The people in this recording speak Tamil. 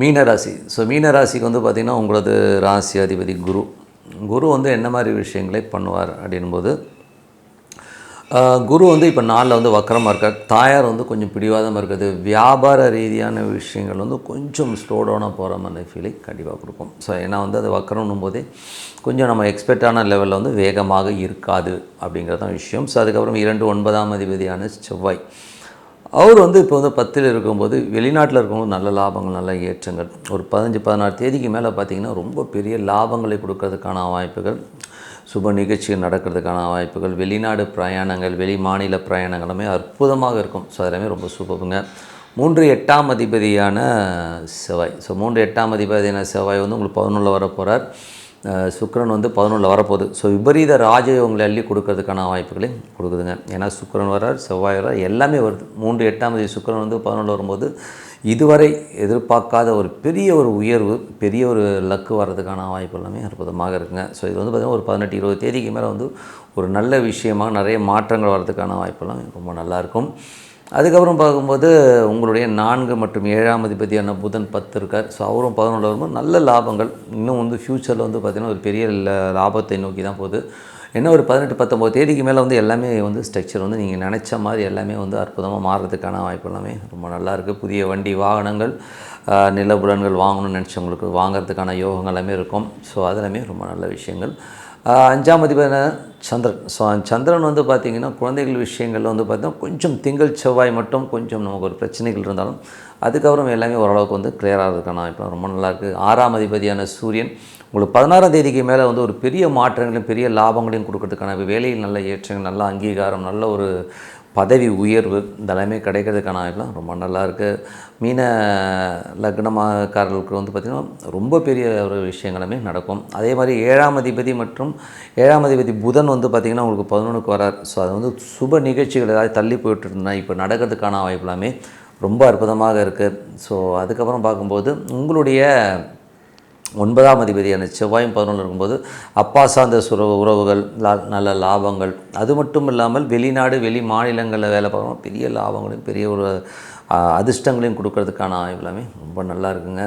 மீனராசி. ஸோ மீனராசிக்கு வந்து பார்த்திங்கன்னா உங்களது ராசி அதிபதி குரு. குரு வந்து என்ன மாதிரி விஷயங்களை பண்ணுவார் அப்படின்போது குரு வந்து இப்போ நாளில் வந்து வக்கரமாக இருக்கார். தாயார் வந்து கொஞ்சம் பிடிவாதமாக இருக்குது. வியாபார ரீதியான விஷயங்கள் வந்து கொஞ்சம் ஸ்லோ டவுனாக போகிற மாதிரி ஃபீலிங் கண்டிப்பாக கொடுக்கும். ஸோ ஏன்னா வந்து அது வக்கரம்னும் போதே கொஞ்சம் நம்ம எக்ஸ்பெக்டான லெவலில் வந்து வேகமாக இருக்காது அப்படிங்கிறதான் விஷயம். ஸோ அதுக்கப்புறம் இரண்டு ஒன்பதாம் அதிபதியான செவ்வாய். அவர் வந்து இப்போ வந்து பத்தில் இருக்கும்போது வெளிநாட்டில் இருக்கும்போது நல்ல லாபங்கள் நல்ல ஏற்றங்கள். ஒரு பதினஞ்சு பதினாறு தேதிக்கு மேலே பார்த்தீங்கன்னா ரொம்ப பெரிய லாபங்களை கொடுக்கறதுக்கான வாய்ப்புகள் சுப நிகழ்ச்சிகள் நடக்கிறதுக்கான வாய்ப்புகள் வெளிநாடு பிரயாணங்கள் வெளி மாநில பிரயாணங்கள் எல்லாமே அற்புதமாக இருக்கும். ஸோ அதெல்லாமே ரொம்ப சூப்பருங்க. மூன்று எட்டாம் அதிபதியான செவ்வாய். ஸோ மூன்று எட்டாம் அதிபதியான செவ்வாய் வந்து உங்களுக்கு பதினொன்றில் வர போகிறார் சுக்கரன் வந்து பதினொன்றில் வரப்போகுது. ஸோ விபரீத ராஜயோகங்களை அள்ளி கொடுக்கறதுக்கான வாய்ப்புகளை கொடுக்குதுங்க. ஏன்னா சுக்கரன் வரார் செவ்வாய் வரார் எல்லாமே வருது. மூன்று எட்டாம் தேதி சுக்கரன் வந்து பதினொன்று வரும்போது இதுவரை எதிர்பார்க்காத ஒரு பெரிய ஒரு உயர்வு பெரிய ஒரு லக்கு வர்றதுக்கான வாய்ப்பு எல்லாமே அற்புதமாக இருக்குங்க. ஸோ இது வந்து பார்த்திங்கன்னா ஒரு பதினெட்டு இருபது தேதிக்கு மேலே வந்து ஒரு நல்ல விஷயமாக நிறைய மாற்றங்கள் வர்றதுக்கான வாய்ப்பெல்லாம் ரொம்ப நல்லாயிருக்கும் அதுக்கப்புறம் பார்க்கும்போது உங்களுடைய நான்கு மற்றும் ஏழாம் அதிபதியான புதன் பத்து இருக்கார். ஸோ அவரும் பதினொன்று வரும்போது நல்ல லாபங்கள். இன்னும் வந்து ஃப்யூச்சரில் வந்து பார்த்திங்கன்னா ஒரு பெரிய லாபத்தை நோக்கி தான் போகுது. என்ன ஒரு பதினெட்டு பத்தொம்போது தேதிக்கு மேலே வந்து எல்லாமே வந்து ஸ்ட்ரக்சர் வந்து நீங்கள் நினச்ச மாதிரி எல்லாமே வந்து அற்புதமாக மாறுறதுக்கான வாய்ப்பு எல்லாமே ரொம்ப நல்லா இருக்குது புதிய வண்டி வாகனங்கள் நிலபுலன்கள் வாங்கணும்னு நினச்சவங்களுக்கு வாங்குறதுக்கான யோகங்கள் எல்லாமே இருக்கும். ஸோ அதெல்லாமே ரொம்ப நல்ல விஷயங்கள். அஞ்சாம் அதிபதியான சந்திரன். ஸோ சந்திரன் வந்து பார்த்திங்கன்னா குழந்தைகள் விஷயங்களில் வந்து பார்த்திங்கன்னா கொஞ்சம் திங்கள் செவ்வாய் மட்டும் கொஞ்சம் நமக்கு ஒரு பிரச்சனைகள் இருந்தாலும் அதுக்கப்புறம் எல்லாமே ஓரளவுக்கு வந்து கிளியராக இருக்கணும் இப்போ ரொம்ப நல்லாயிருக்கு ஆறாம் அதிபதியான சூரியன் உங்களுக்கு பதினாறாம் தேதிக்கு மேலே வந்து ஒரு பெரிய மாற்றங்களையும் பெரிய லாபங்களையும் கொடுக்கறதுக்கான வேலையில் நல்ல ஏற்றங்கள் நல்ல அங்கீகாரம் நல்ல ஒரு பதவி உயர்வு இதெல்லாமே கிடைக்கிறதுக்கான வாய்ப்புலாம் ரொம்ப நல்லா இருக்குது மீன லக்னமாக்காரர்களுக்கு வந்து பார்த்திங்கன்னா ரொம்ப பெரிய ஒரு விஷயங்களுமே நடக்கும். அதே மாதிரி ஏழாம் அதிபதி மற்றும் ஏழாம் அதிபதி புதன் வந்து பார்த்திங்கன்னா உங்களுக்கு பதினொன்றுக்கு வரார். ஸோ அது வந்து சுப நிகழ்ச்சிகள் ஏதாவது தள்ளி போயிட்டு இருந்தால் இப்போ நடக்கிறதுக்கான வாய்ப்புலாமே ரொம்ப அற்புதமாக இருக்குது ஸோ அதுக்கப்புறம் பார்க்கும்போது உங்களுடைய ஒன்பதாம் அதிபதியான செவ்வாயும் பதினொன்று இருக்கும்போது அப்பா சார்ந்த சுர உறவுகள் நல்ல லாபங்கள். அது மட்டும் இல்லாமல் வெளிநாடு வெளி மாநிலங்களில் வேலை பார்க்குறோம் பெரிய லாபங்களையும் பெரிய ஒரு அதிர்ஷ்டங்களையும் கொடுக்கறதுக்கான ஆய்வு எல்லாமே ரொம்ப நல்லா இருக்குங்க.